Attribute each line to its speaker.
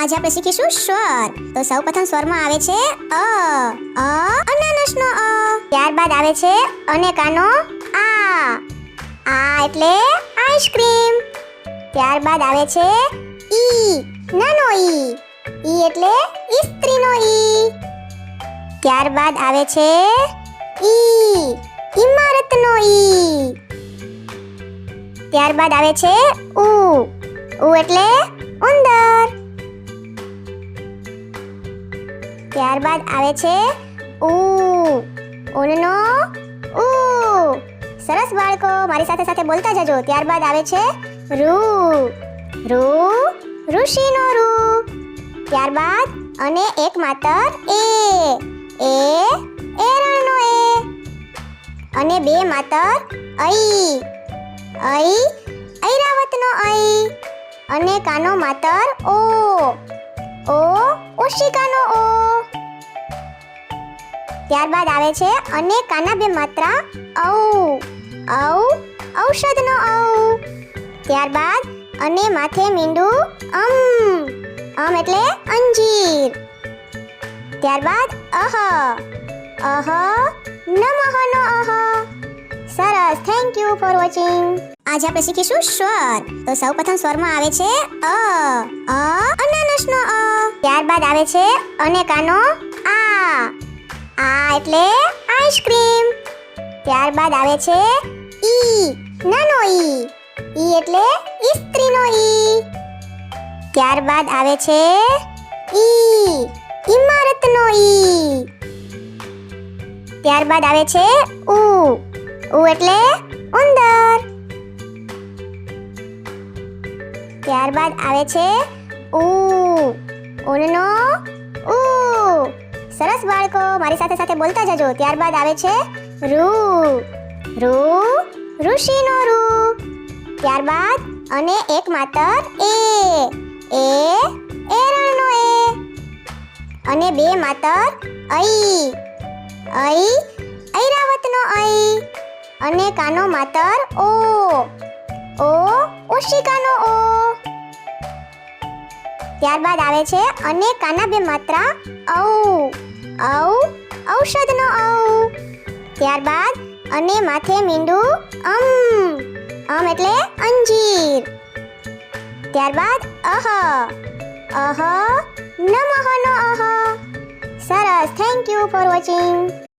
Speaker 1: આજે આપણે શીખીશું સ્વર. તો સૌપ્રથમ સ્વરમાં આવે છે અ અ અનાનસનો અ. ત્યારબાદ આવે છે અને કાનો આ. આ એટલે આઈસ્ક્રીમ. ત્યારબાદ આવે છે ઈ, નાનો ઈ. ઈ એટલે ઇસ્ત્રીનો ઈ. ત્યારબાદ આવે છે ઈ, ઇમારતનો ઈ. ત્યારબાદ આવે છે ઉ. ઉ એટલે ઉંદર. ત્યારબાદ આવે છે ઉ. ઊનનો ઉ. સરસ બાળકો, મારી સાથે સાથે બોલતા જજો. ત્યારબાદ આવે છે રુ રુ ઋષિનો રુ ત્યારબાદ અને એક માત્ર એ. એ એરણનો એ. અને બે માત્ર ઐ ઐ ઐરાવતનો ઐ અને કાનો માતર ઓ. ઓ ઓશિકાનો ઓ. ત્યારબાદ આવે છે અને કાના બે માત્રા ઔ. ઔ, ઔષધનો ઔ. ત્યારબાદ અને માથે મીંડું અમ. અમ એટલે અંજીર. ત્યારબાદ અહ. અહ નમઃનો અહ. સરસ. થેન્ક યુ ફોર વોચિંગ આજે આપણે શીખીશું સ્વર. તો સૌપ્રથમ સ્વરમાં આવે છે અ અ અનાનસનો અ. ત્યારબાદ આવે છે અનેકાનો આ. આ એટલે આઈસ્ક્રીમ. ત્યારબાદ આવે છે ઈ, નાનો ઈ. ઈ એટલે ઇસ્ત્રીનો ઈ. ત્યારબાદ આવે છે ઈ, ઇમારતનો ઈ. ત્યારબાદ આવે છે ઉ. ઉ એટલે ઉંદર. ત્યારબાદ આવે છે ઉ. ઊનનો ઉ. સરસ બાળકો, મારી સાથે સાથે બોલતા જજો. ત્યારબાદ આવે છે રૂ રૂ ઋષિનો રૂ ત્યારબાદ અને એક માત્ર એ. એ, એરણનો એ. અને બે માત્ર ઐ ઐ ઐરાવતનો ઐ અને કાનો માતર ઓ. ઓ ઓશિકાનો ઓ. ત્યારબાદ આવે છે અને કાના બે માત્રા ઔ. ઔ, ઔષધનો ઔ. ત્યારબાદ અને માથે મીંડું અમ. અમ એટલે અંજીર. ત્યારબાદ અહ. અહ નમઃનો અહ. સરસ. Thank you for watching